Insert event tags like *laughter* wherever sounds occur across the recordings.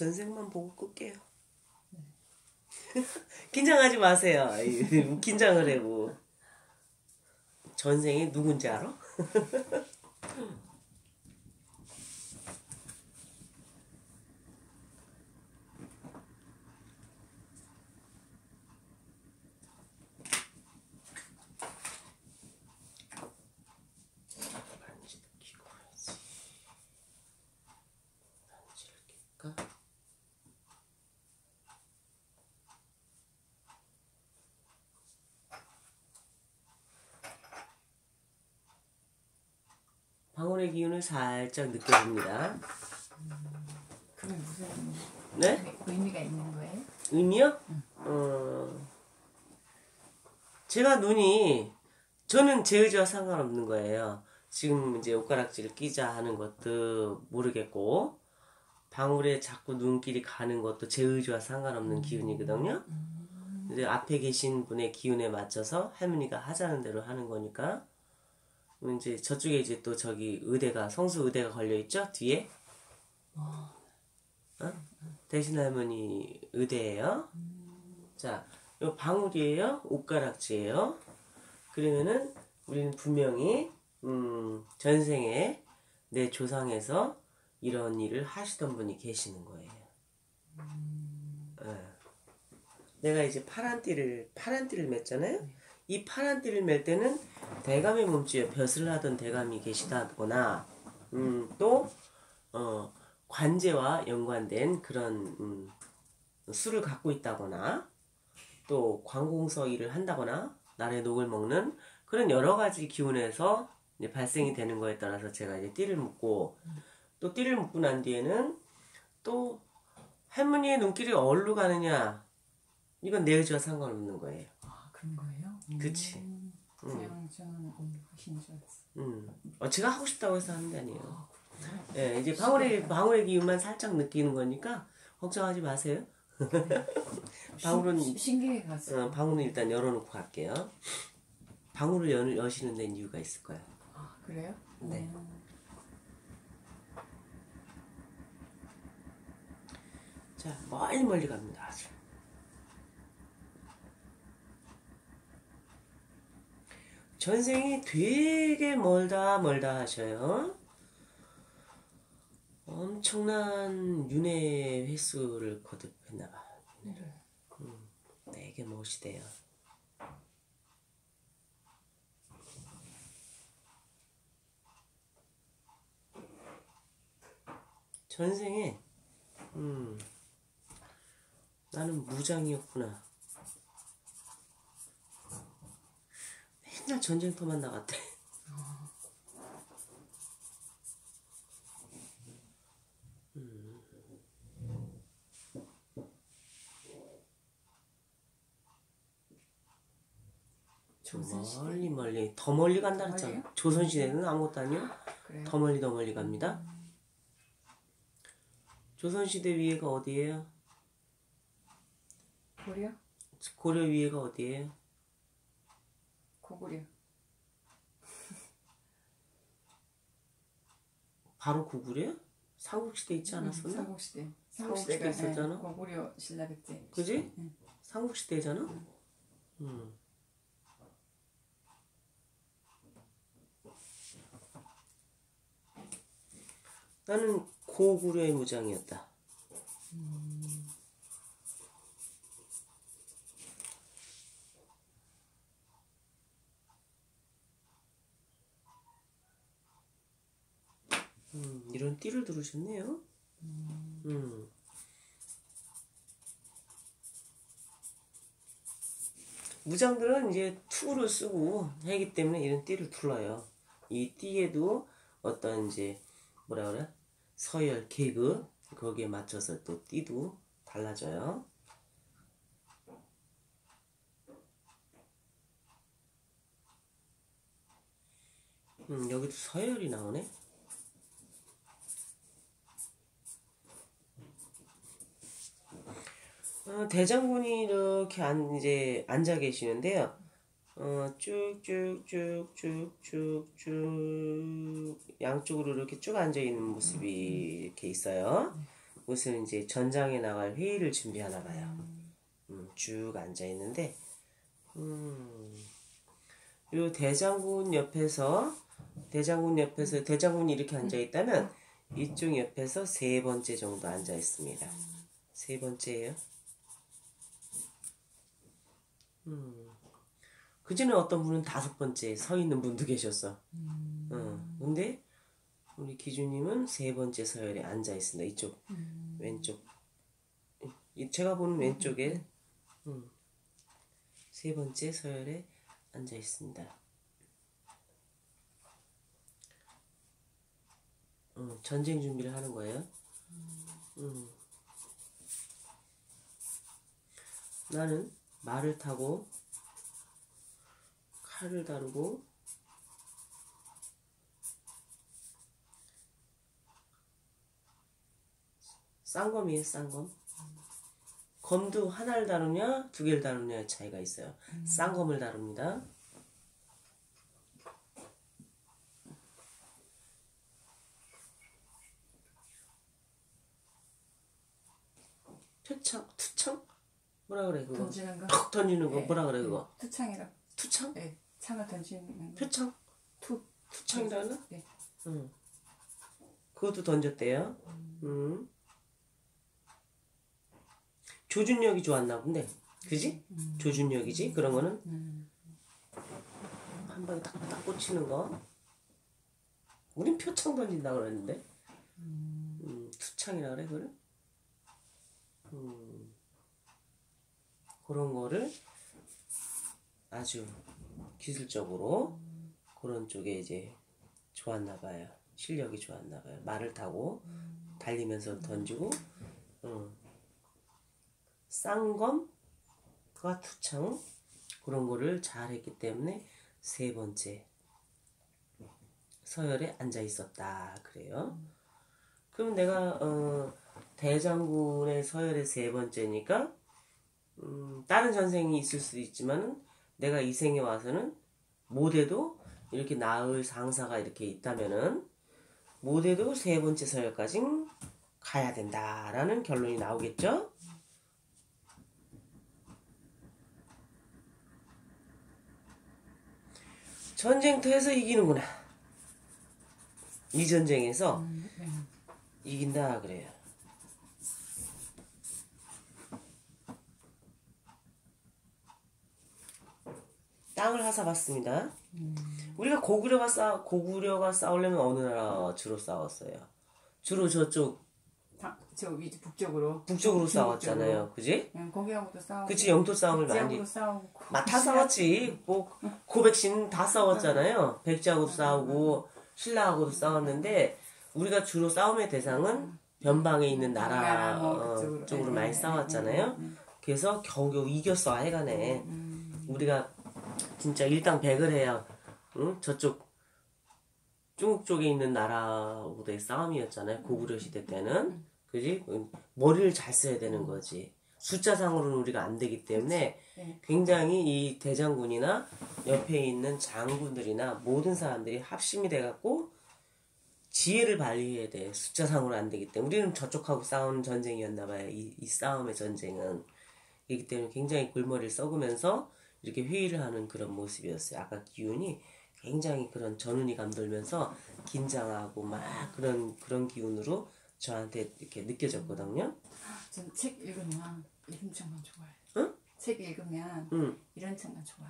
전생만 보고 끌게요. *laughs* 긴장하지 마세요. 긴장을 해고 전생이 누군지 알아? *laughs* 방울의 기운을 살짝 느껴봅니다. 그게 무슨 네? 의미가 있는 거예요? 의미요? 어, 제가 눈이 저는 제 의지와 상관없는 거예요. 지금 이제 옷가락지를 끼자 하는 것도 모르겠고 방울에 자꾸 눈길이 가는 것도 제 의지와 상관없는 기운이거든요. 이제 앞에 계신 분의 기운에 맞춰서 할머니가 하자는 대로 하는 거니까 이제 저쪽에 이제 또 저기 의대가 성수 의대가 걸려 있죠 뒤에. 어? 대신 할머니 의대예요. 자, 요 방울이에요. 옷가락지예요. 그러면은 우리는 분명히 음, 전생에 내 조상에서 이런 일을 하시던 분이 계시는 거예요. 예. 내가 이제 파란 띠를 파란 띠를 맸잖아요. 이 파란 띠를 맬 때는 대감의 몸집에 벼슬 하던 대감이 계시다거나 음, 또 어, 관제와 연관된 그런 음, 술을 갖고 있다거나 또 관공서 일을 한다거나 날의 녹을 먹는 그런 여러 가지 기운에서 발생이 되는 거에 따라서 제가 이제 띠를 묶고 또 띠를 묶고 난 뒤에는 또 할머니의 눈길이 어디로 가느냐 이건 내 의지와 상관없는 거예요. 아 그런 거예요? 그치. 음, 그냥 저는 오늘 하시는 줄 알았어. 음. 어, 제가 하고 싶다고 해서 하는 게 아니에요. 아? 예, 이제 방울의 방울의 기운만 살짝 느끼는 거니까 걱정하지 마세요. *laughs* 방울은 신- 신기해 갔어. 어, 방울은 일단 열어놓고 갈게요. 방울을 여, 여시는 데는 이유가 있을 거예요. 아 그래요? 네. 음. 자, 멀리 멀리 갑니다. 아주. 전생이 되게 멀다 멀다 하셔요. 엄청난 윤회 횟수를 거듭했나봐. 윤회를. 음, 되게 멋이대요. 전생에 음, 나는 무장이었구나. 맨날 전쟁터만 나갔대. 음. 조선시대. 멀리 멀리 더 멀리 간다. 멀리요? 조선시대는 아무것도 아니요. 그래요? 더 멀리 더 멀리 갑니다. 조선시대 위에가 어디예요? 고려? 고려 위에가 어디예요? 고구려. 바로 구구려요? 삼국시대 있지 않았었나? 삼국시대. 삼국시대 삼국시대가 있었잖아. 예, 고구려 신라 그때. 그지? 응. 삼국시대잖아? 음. 나는 고구려의 무장이었다. 음, 이런 띠를 들으셨네요. 음. 무장들은 이제 투를 쓰고 하기 때문에 이런 띠를 둘러요. 이 띠에도 어떤 이제 뭐라 그래? 서열, 계급 거기에 맞춰서 또 띠도 달라져요. 음, 여기도 서열이 나오네. 어, 대장군이 이렇게 안, 이제 앉아 계시는데요. 어, 쭉쭉쭉쭉쭉쭉 양쪽으로 이렇게 쭉 앉아 있는 모습이 이렇게 있어요. 무슨 이제 전장에 나갈 회의를 준비하나 봐요. 음, 쭉 앉아 있는데, 음, 요 대장군 옆에서 대장군 옆에서 대장군이 이렇게 앉아 있다면 이쪽 옆에서 세 번째 정도 앉아 있습니다. 세 번째예요. 음. 그 전에 어떤 분은 다섯 번째 서 있는 분도 계셨어. 어. 근데 우리 기주님은 세 번째 서열에 앉아 있습니다. 이쪽 왼쪽. 이- 제가 보는 왼쪽에 음. 세 번째 서열에 앉아 있습니다. 음, 전쟁 준비를 하는 거예요. 음. 나는 말을 타고 칼을 다루고 쌍검이에요, 쌍검. 검도 하나를 다루냐, 두 개를 다루냐의 차이가 있어요. 쌍검을 다룹니다. 표창, 투창? 뭐라 그래 그거? 던지는 거? 턱 던지는 거 네. 뭐라 그래 그거? 투창이라. 투창? 네. 창을 던지는 거. 표창? 투. 투창이라나? 네. 응. 그것도 던졌대요. 음. 조준력이 좋았나 본데. 그지? 조준력이지? 그런 거는. 한 방에 딱 딱 꽂히는 거. 우린 표창 던진다 그랬는데. 음, 투창이라 그래, 그걸? 음. 그런 거를 아주 기술적으로 그런 쪽에 이제 좋았나 봐요. 실력이 좋았나 봐요. 말을 타고 달리면서 던지고, 음. 쌍검과 투창 그런 거를 잘했기 때문에 세 번째 서열에 앉아 있었다 그래요. 그럼 내가 어, 대장군의 서열의 세 번째니까 음, 다른 전생이 있을 수도 있지만은 내가 이 생에 와서는 모대도 이렇게 나을 상사가 이렇게 있다면은 모대도 세 번째 서열까지 가야 된다라는 결론이 나오겠죠? 전쟁터에서 이기는구나. 이 전쟁에서 이긴다 그래요. 땅을 하사봤습니다. 우리가 고구려가 싸 고구려가 싸우려면 어느 나라 주로 싸웠어요? 주로 저쪽 다, 저 위주 북쪽으로. 북쪽으로. 싸웠잖아요. 그지? 그냥 거기하고도 싸우고. 그치 영토 싸움을 많이 백제하고도 싸우고. 막다 싸웠지. 뭐 고백신 다 싸웠잖아요. 백제하고도 싸우고 신라하고도 싸웠는데 우리가 주로 싸움의 대상은 변방에 있는 나라 뭐 어. 쪽으로 예, 많이 예, 싸웠잖아요. 예, 예, 예. 그래서 겨우겨우 이겼어 하여간에 음. 우리가 진짜 일당백을 해야 응? 저쪽 중국 쪽에 있는 나라하고의 싸움이었잖아요. 고구려 시대 때는 그지? 머리를 잘 써야 되는 거지. 숫자상으로는 우리가 안 되기 때문에 네. 굉장히 이 대장군이나 옆에 있는 장군들이나 모든 사람들이 합심이 돼갖고 지혜를 발휘해야 돼. 숫자상으로 안 되기 때문에 우리는 저쪽하고 싸우는 전쟁이었나 봐요. 이, 이 싸움의 전쟁은. 이기 때문에 굉장히 골머리를 썩으면서 이렇게 회의를 하는 그런 모습이었어요. 아까 기운이 굉장히 그런 전운이 감돌면서 긴장하고 막 그런 그런 기운으로 저한테 이렇게 느껴졌거든요. 전 책 읽으면 이런 책만 좋아해요. 응? 책 읽으면 응. 이런 책만 좋아.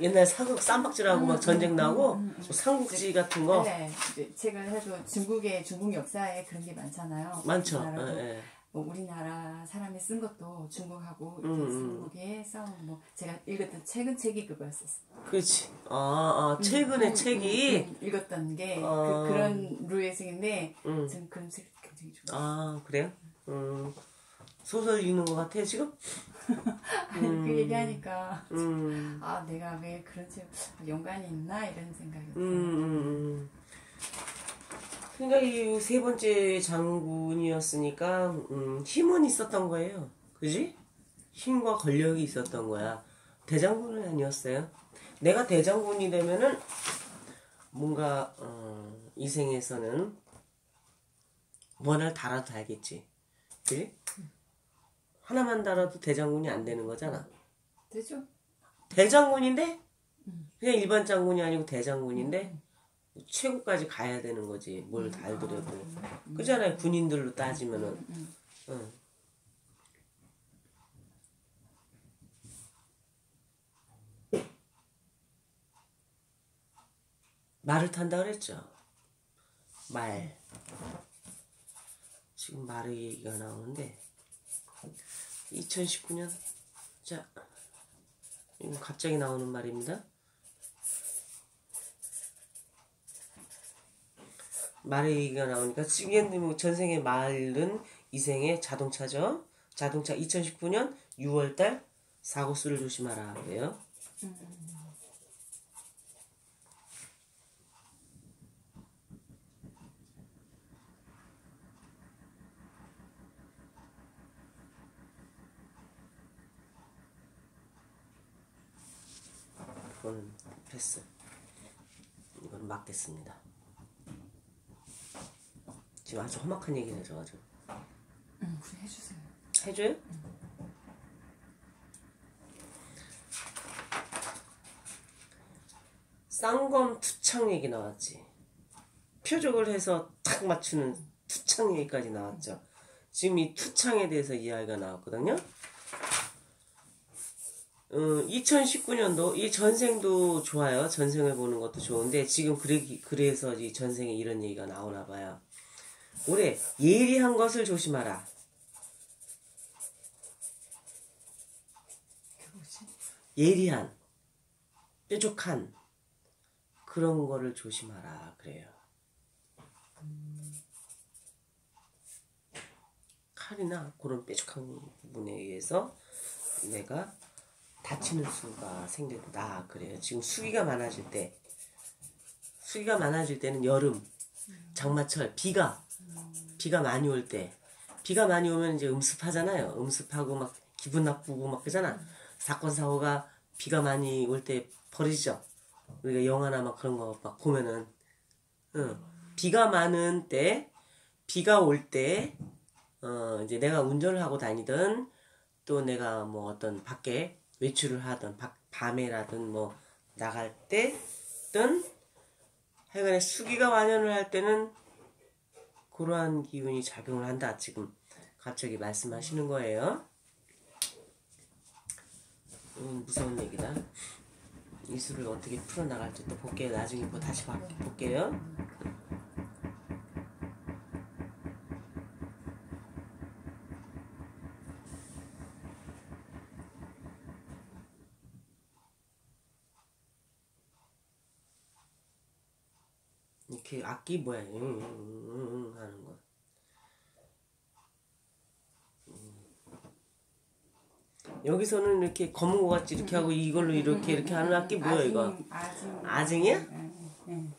옛날 사극 쌈박질하고 막 전쟁 나고 뭐 삼국지 같은 거 네, 책을 해도 중국의 중국 역사에 그런 게 많잖아요. 많죠. 예, 예. 뭐 우리나라 사람이 쓴 것도 중국하고 음, 이렇게 음. 삼국의 싸움 뭐 제가 읽었던 책은 책이 그거였었어. 그렇지. 아, 아 최근에 책이 음, 읽었던 게 어. 그, 런 류의 책인데 음. 저는 그런 책 굉장히 좋아. 아 그래요? 음 소설 읽는 것 같아 지금? *laughs* 그 얘기하니까 음. 아 내가 왜 그런 책 연관이 있나 이런 생각이 음, 들어요. 음, 음. 그러니까 이 세 번째 장군이었으니까 음, 힘은 있었던 거예요. 그지? 힘과 권력이 있었던 거야. 대장군은 아니었어요. 내가 대장군이 되면은 뭔가 어, 이 생에서는 뭐 하나를 달아도 달겠지. 그지? 하나만 달아도 대장군이 안 되는 거잖아. 되죠? 대장군인데 그냥 일반 장군이 아니고 대장군인데 최고까지 가야 되는 거지. 뭘 달더라도. 그잖아요 군인들로 따지면은. 응. 말을 탄다 그랬죠. 말. 지금 말의 얘기가 나오는데. 2019년. 자 이거 갑자기 나오는 말입니다. 말의 얘기가 나오니까 지금 뭐 전생의 말은 이생의 자동차죠. 자동차 2019년 6월달 사고 수를 조심하라 그래요. 이거는 패스. 이건 맞겠습니다. 지금 아주 험악한 얘기를 해줘가지고. 응, 그래 해주세요. 해줘요? 쌍검 투창 얘기 나왔지. 표적을 해서 탁 맞추는 투창 얘기까지 나왔죠. 지금 이 투창에 대해서 이야기가 나왔거든요. 어, 2019년도 이 전생도 좋아요. 전생을 보는 것도 좋은데 지금 그래, 그래서 이 전생에 이런 얘기가 나오나 봐요. 올해 예리한 것을 조심하라. 예리한, 뾰족한 그런 거를 조심하라 그래요. 칼이나 그런 뾰족한 부분에 의해서 내가 다치는 수가 생긴다 그래요. 지금 수기가 많아질 때, 수기가 많아질 때는 여름, 장마철, 비가 비가 많이 올 때, 비가 많이 오면 이제 음습하잖아요. 음습하고 막 기분 나쁘고 막 그러잖아. 사건 사고가 비가 많이 올때 벌어지죠. 우리가 영화나 막 그런 거 막 보면은, 응. 비가 많은 때, 비가 올 때, 어, 이제 내가 운전을 하고 다니든, 또 내가 뭐 어떤 밖에 외출을 하든, 밖, 밤에라든 뭐 나갈 때든, 하여간에 수기가 만연을 할 때는 그러한 기운이 작용을 한다. 지금 갑자기 말씀하시는 거예요. 음, 무서운 얘기다. 이 수를 어떻게 풀어나갈지 또 볼게요. 나중에 뭐 다시 봐- 볼게요. 이렇게 악기 뭐야? 응, 응, 응, 응 하는 거. 음. 여기서는 이렇게 검은 거 같이 이렇게 하고 이걸로 이렇게 이렇게 하는 악기 뭐야 이거? 아징. 아징이야? 응, 응.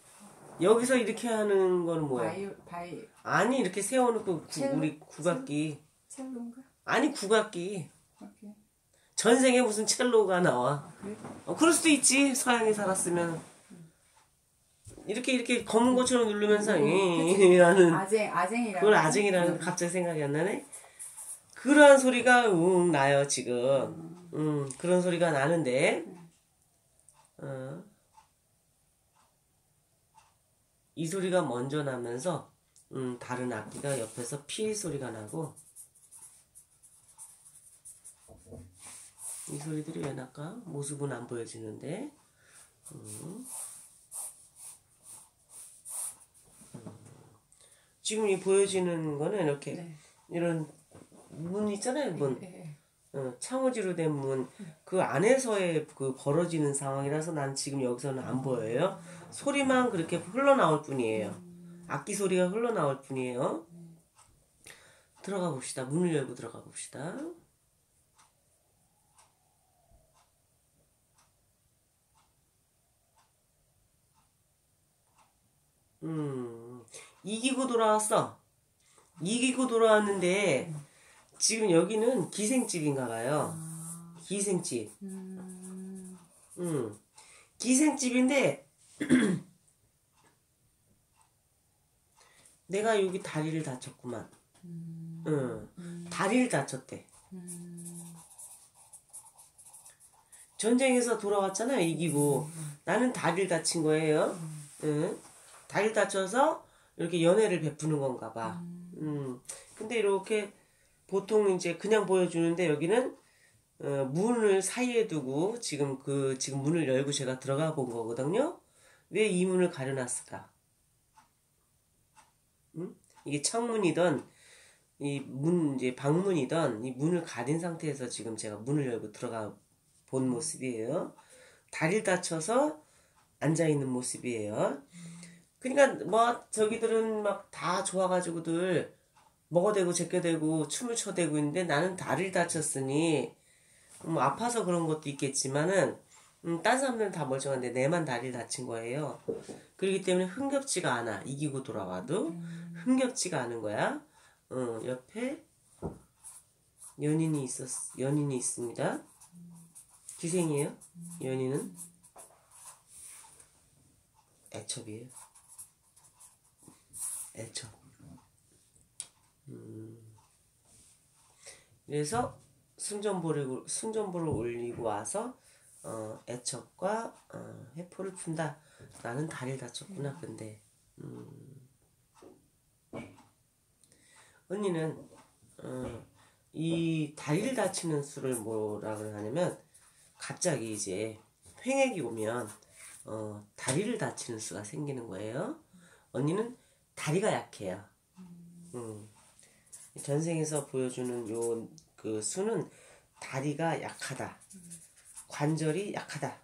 여기서 이렇게 하는 건 뭐야? 바이 바이 아니 이렇게 세워놓고 구, 첼로? 우리 국악기 첼로인가? 아니 국악기 오케이. 전생에 무슨 첼로가 나와? 그래? 어, 그럴 수도 있지 서양에 살았으면 이렇게 이렇게 검은 것처럼 누르면서 이라는 아쟁 아쟁이라고. 그걸 아쟁이라는 갑자기 생각이 안 나네. 그러한 소리가 응 나요 지금. 음 그런 소리가 나는데. 어. 이 소리가 먼저 나면서 음 다른 악기가 옆에서 피 소리가 나고 이 소리들이 왜 날까? 모습은 안 보여지는데. 음. 지금 이 보여지는 거는 이렇게 네. 이런 문 있잖아요 문. 예, 예. 어, 창호지로 된 문. 그 안에서의 그 벌어지는 상황이라서 난 지금 여기서는 안 보여요. 소리만 그렇게 흘러나올 뿐이에요. 악기 소리가 흘러나올 뿐이에요. 들어가 봅시다. 문을 열고 들어가 봅시다. 음 이기고 돌아왔어 이기고 돌아왔는데 지금 여기는 기생집인가 봐요. 기생집. 음, 음. 기생집인데 *clears throat* 내가 여기 다리를 다쳤구만. 음, 응. 음, 다리를 다쳤대. 음, 전쟁에서 돌아왔잖아요. 이기고. 음. 나는 다리를 다친 거예요. 응. 다리를 다쳐서 이렇게 연애를 베푸는 건가 봐. 음. 근데 이렇게 보통 이제 그냥 보여주는데 여기는 어, 문을 사이에 두고 지금 그 지금 문을 열고 제가 들어가 본 거거든요. 왜 이 문을 가려놨을까? 음? 이게 창문이던 이 문 이제 방문이던 이 문을 가린 상태에서 지금 제가 문을 열고 들어가 본 모습이에요. 다리를 다쳐서 앉아 있는 모습이에요. 그러니까 뭐 저기들은 막 다 좋아가지고들 먹어대고 제껴대고 춤을 춰대고 있는데 나는 다리를 다쳤으니 뭐 아파서 그런 것도 있겠지만은 음, 딴 사람들은 다 멀쩡한데 내만 다리를 다친 거예요. 그렇기 때문에 흥겹지가 않아. 이기고 돌아와도 흥겹지가 않은 거야. 어, 옆에 연인이 있었 연인이 있습니다. 기생이에요. 연인은 애첩이에요. 애첩. 음. 그래서 승전보를 승전보를 올리고 와서 어, 애첩과 어, 해포를 푼다. 나는 다리를 다쳤구나. 근데 음. 언니는 어, 이 다리를 다치는 수를 뭐라 그러냐면 갑자기 이제 횡액이 오면 어, 다리를 다치는 수가 생기는 거예요. 언니는 다리가 약해요. 음. 전생에서 보여주는 요 그 수는 다리가 약하다. 관절이 약하다.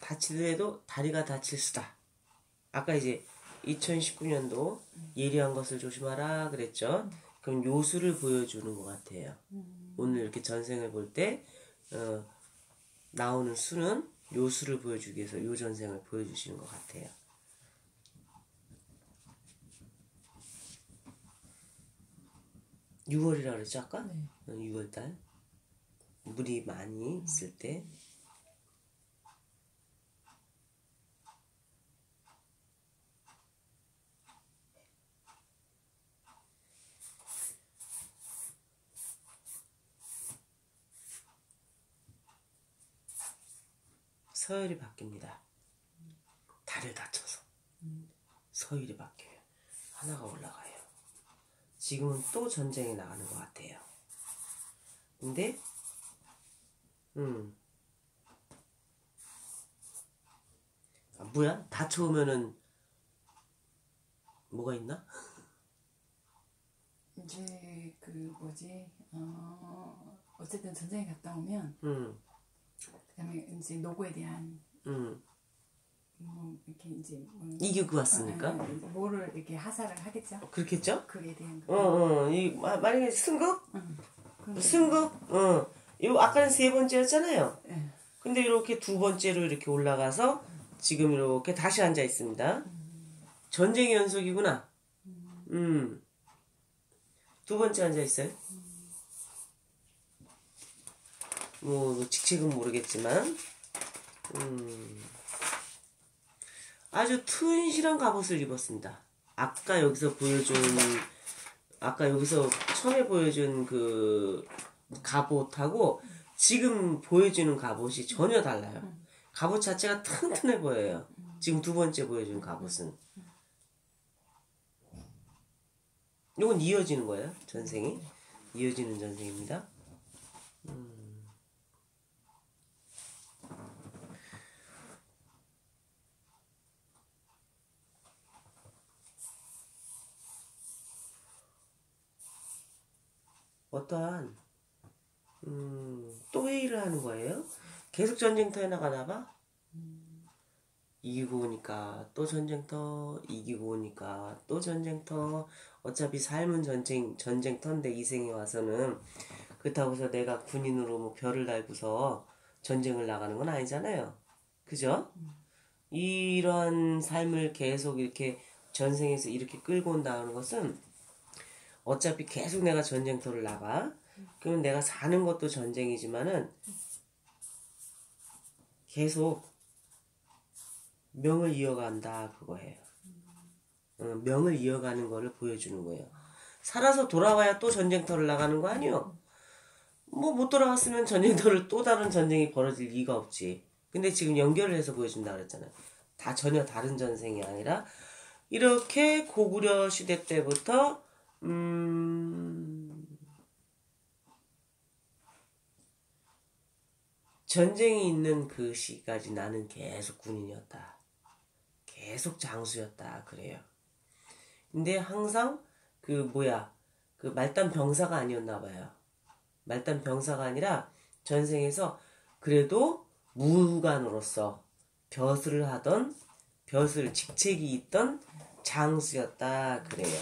다치더라도 다리가 다칠 수다. 아까 이제 2019년도 예리한 것을 조심하라 그랬죠. 그럼 요수를 보여주는 것 같아요. 오늘 이렇게 전생을 볼때 어, 나오는 수는 요수를 보여주기 위해서 요 전생을 보여주시는 것 같아요. 유월이라 그랬죠 아까? 네. 6월달 물이 많이 있을 때 서열이 바뀝니다. 달을 다쳐서 서열이 바뀌어요. 하나가 올라가요. 지금은 또 전쟁에 나가는 것 같아요. 근데, 음. 아, 뭐야? 다쳐오면은, 뭐가 있나? *laughs* 이제 그 뭐지 어 어쨌든 전쟁에 갔다 오면 음, 그 다음에 이제 노고에 대한 음. 뭐 이렇게 이제 뭐, 이기고 왔으니까. 어, 어, 이제 뭐를 이렇게 하사를 하겠죠. 그렇겠죠? 그에 대한 어, 거. 어. 이, 마- 만약에 승급? 그런 승급? 어. 요, 아까는 세 번째였잖아요. 예. 근데 이렇게 두 번째로 이렇게 올라가서 지금 이렇게 다시 앉아 있습니다. 전쟁의 연속이구나. 음. 두 번째 앉아 있어요. 뭐 직책은 모르겠지만, 음. 아주 튼실한 갑옷을 입었습니다. 아까 여기서 보여준, 아까 여기서 처음에 보여준 그 갑옷하고 지금 보여주는 갑옷이 전혀 달라요. 갑옷 자체가 튼튼해 보여요. 지금 두 번째 보여준 갑옷은. 이건 이어지는 거예요, 전생이. 이어지는 전생입니다. 음. 어떠한 음, 또 회의를 하는 거예요? 계속 전쟁터에 나가나 봐? 이기고 오니까 또 전쟁터, 이기고 오니까 또 전쟁터. 어차피 삶은 전쟁, 전쟁터인데 이 생에 와서는 그렇다고 해서 내가 군인으로 뭐 별을 달고서 전쟁을 나가는 건 아니잖아요. 그죠? 이런 삶을 계속 이렇게 전생에서 이렇게 끌고 온다는 것은 어차피 계속 내가 전쟁터를 나가. 그러면 내가 사는 것도 전쟁이지만은 계속 명을 이어간다 그거예요. 어, 명을 이어가는 거를 보여주는 거예요. 살아서 돌아와야 또 전쟁터를 나가는 거 아니요? 뭐 못 돌아왔으면 전쟁터를 또 다른 전쟁이 벌어질 리가 없지. 근데 지금 연결을 해서 보여준다 그랬잖아요. 다 전혀 다른 전쟁이 아니라 이렇게 고구려 시대 때부터 음 전쟁이 있는 그 시까지 나는 계속 군인이었다. 계속 장수였다. 그래요. 근데 항상 그 뭐야 그 말단 병사가 아니었나 봐요. 말단 병사가 아니라 전생에서 그래도 무관으로서 벼슬을 하던 벼슬 직책이 있던 장수였다 그래요.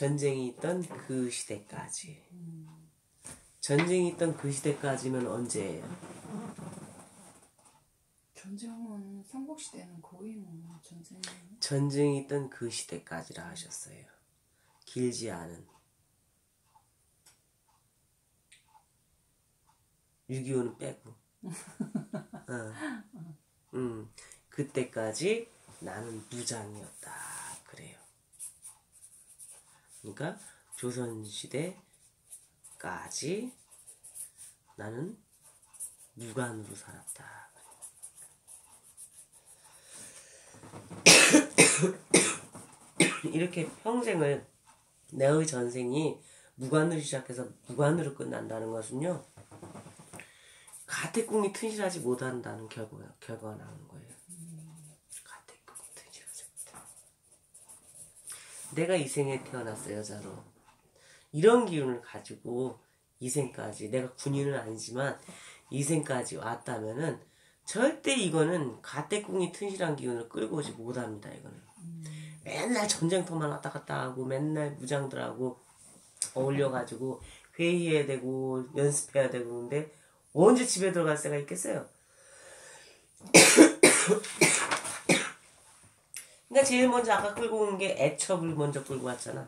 전쟁이 있던 그 시대까지. 전쟁이 있던 그 시대까지면 언제예요? 전쟁은 삼국 시대는 거의 뭐 전쟁. 전쟁이 있던 그 시대까지라 하셨어요. 길지 않은. 6.25는 빼고. *laughs* 어. 음, 그때까지 나는 무장이었다. 그러니까 조선시대까지 나는 무관으로 살았다. *coughs* 이렇게 평생을 내의 전생이 무관으로 시작해서 무관으로 끝난다는 것은요. 가택궁이 튼실하지 못한다는 결과, 결과가 나오는 거예요. 가택궁이 튼실하지 못해. 내가 이 생에 태어났어, 여자로. 이런 기운을 가지고 이 생까지, 내가 군인은 아니지만 이 생까지 왔다면은 절대 이거는 가택궁이 튼실한 기운을 끌고 오지 못합니다, 이거는. 맨날 전쟁터만 왔다 갔다 하고 맨날 무장들하고 어울려가지고 회의해야 되고 연습해야 되고 근데 언제 집에 들어갈 새가 있겠어요? *coughs* 그러니까 제일 먼저 아까 끌고 온 게 애첩을 먼저 끌고 왔잖아.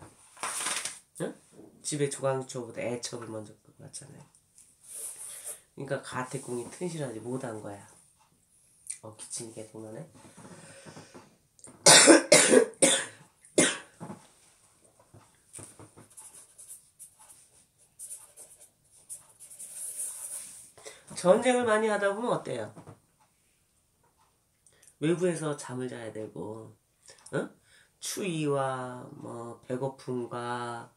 응? 집에 조강초보다 애첩을 먼저 끌고 왔잖아요. 그러니까 가택궁이 튼실하지 못한 거야. 어 기침이 계속 나네. 전쟁을 많이 하다 보면 어때요? 외부에서 잠을 자야 되고, 어? 추위와 뭐 배고픔과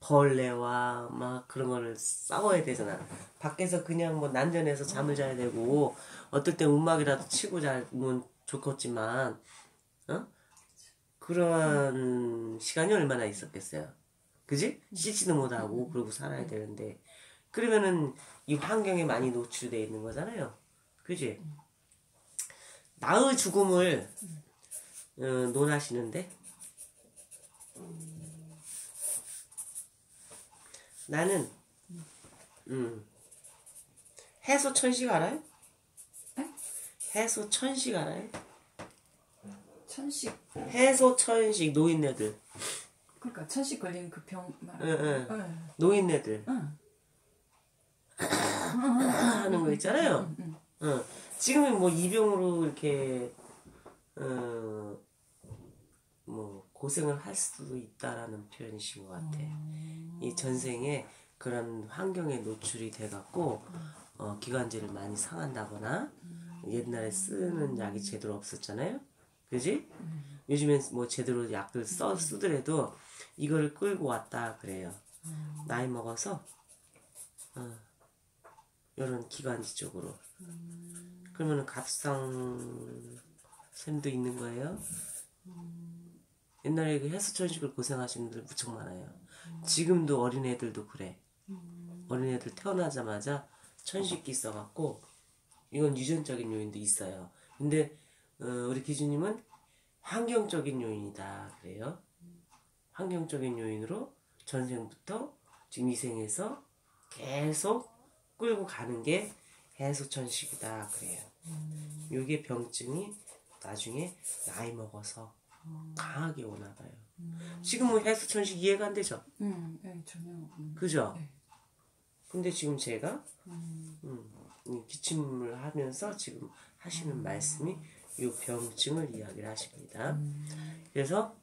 벌레와 막 그런 거를 싸워야 되잖아. 밖에서 그냥 뭐 난전해서 잠을 자야 되고, 어떨 때 음악이라도 치고 자면 좋겠지만, 어? 그런 시간이 얼마나 있었겠어요. 그지? 씻지도 못하고 그러고 살아야 되는데 그러면은 이 환경에 많이 노출되어 있는 거잖아요. 그지? 나의 죽음을 어, 논하시는데 나는 음, 해소 천식 알아요? 해소 천식 알아요? 천식. 해소 천식 노인네들 그러니까 천식 걸린 그병 말. 응, 응. 응. 노인네들 응. 하는 거 있잖아요. 어, 지금은 뭐 이병으로 이렇게 어, 뭐 고생을 할 수도 있다라는 표현이신 것 같아. 이 전생에 그런 환경에 노출이 돼갖고 어, 기관지를 많이 상한다거나 옛날에 쓰는 약이 제대로 없었잖아요. 그지? 요즘엔 뭐 제대로 약을 써 쓰더라도 이거를 끌고 왔다 그래요. 나이 먹어서 어, 이런 기관지 쪽으로. 그러면은 갑상 샘도 있는 거예요. 옛날에 그 해수천식을 고생하시는 분들 무척 많아요. 지금도 어린애들도 그래. 어린애들 태어나자마자 천식기 있어갖고 이건 유전적인 요인도 있어요. 근데 어, 우리 기주님은 환경적인 요인이다 그래요. 환경적인 요인으로 전생부터 지금 이 생에서 계속 끌고 가는 게 해소천식이다 그래요. 이게 병증이 나중에 나이 먹어서 강하게 오나 봐요. 지금은 해소천식 이해가 안 되죠? 응. 네, 전혀. 음. 그죠? 네. 근데 지금 제가 음, 이 기침을 하면서 지금 하시는 말씀이 이 병증을 이야기를 하십니다. 그래서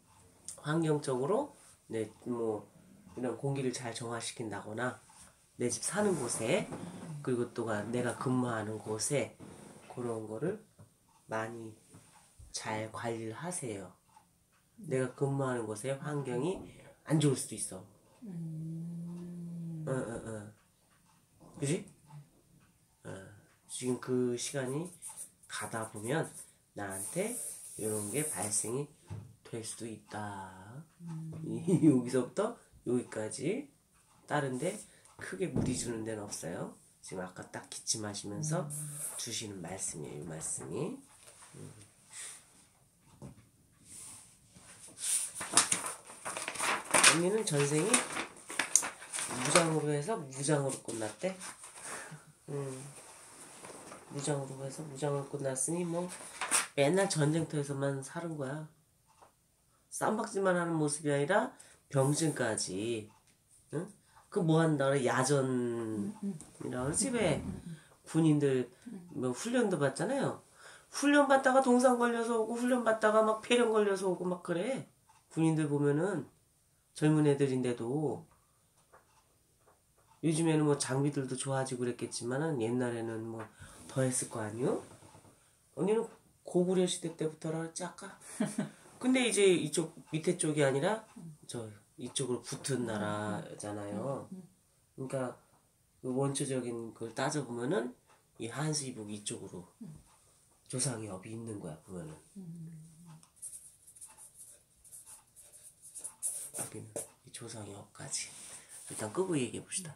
환경적으로 네, 뭐 이런 공기를 잘 정화시킨다거나 내 집 사는 곳에 그리고 또가 내가 근무하는 곳에 그런 거를 많이 잘 관리를 하세요. 내가 근무하는 곳에 환경이 안 좋을 수도 있어. 응, 응, 응. 그지? 어, 지금 그 시간이 가다 보면 나한테 이런 게 발생이 될 수도 있다. 이- *laughs* 여기서부터 여기까지 다른데 크게 무리 주는 데는 없어요. 지금 아까 딱 기침하시면서 주시는 말씀이에요. 이 말씀이. 음. 언니는 전생이 무장으로 해서 무장으로 끝났대. 음. 무장으로 해서 무장으로 끝났으니 뭐 맨날 전쟁터에서만 사는 거야. 쌈박질만 하는 모습이 아니라 병증까지. 응? 그 뭐 한다 그래? 야전이라 그러지 왜? 군인들 뭐 훈련도 받잖아요. 훈련 받다가 동상 걸려서 오고 훈련 받다가 막 폐렴 걸려서 오고 막 그래. 군인들 보면은 젊은 애들인데도 요즘에는 뭐 장비들도 좋아지고 그랬겠지만은 옛날에는 뭐 더 했을 거 아니요? 언니는 고구려 시대 때부터라 그랬지 아까? *laughs* 근데 이제 이쪽 밑에 쪽이 아니라 저 이쪽으로 붙은 나라잖아요. 그러니까 그 원초적인 걸 따져보면은 이 한스 이북 이쪽으로 조상의 업이 있는 거야 보면은. 여기는 이 조상의 업까지 일단 끄고 얘기해 봅시다.